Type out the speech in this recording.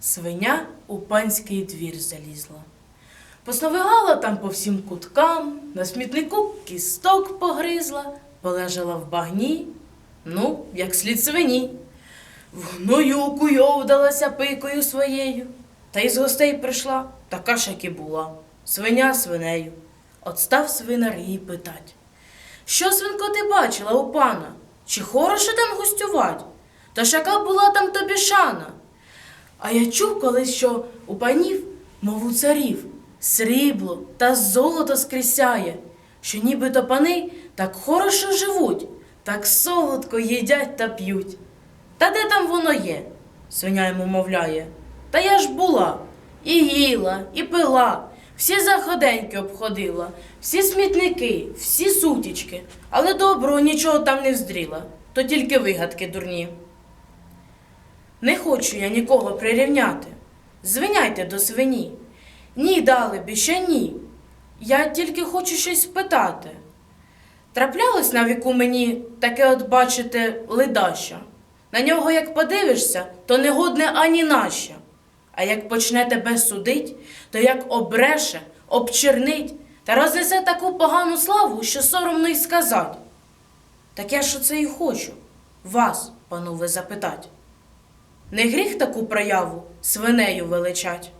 свиня у панський двір залізла. Посновигала там по всім куткам, на смітнику кісток погризла, полежала в багні, ну, як слід свині. В гною куйовдалася пикою своєю, та із гостей прийшла, така ж, як і була, свиня свинею. От став свинар її питать. Що, свинко, ти бачила у пана? Чи хороше там гостювать? Та ж яка була там тобі шана? А я чув колись, що у панів, мов у царів, срібло та золото скрісяє, що нібито пани так хорошо живуть, так солодко їдять та п'ють. Та де там воно є? свиня йому мовляє. Та я ж була, і їла, і пила, всі заходеньки обходила, всі смітники, всі сутічки, але доброго нічого там не вздріла, то тільки вигадки дурні. Не хочу я нікого прирівняти. Звиняйте до свині. Ні, далебі, ще ні. Я тільки хочу щось спитати. Траплялось на віку мені таке от бачите ледаще. На нього як подивишся, то не годне ані нащо. А як почне тебе судить, то як обреше, обчернить та рознесе таку погану славу, що соромно й сказать. Так я ж оце і хочу вас, панове, запитать. Не гріх таку прояву свинею величать.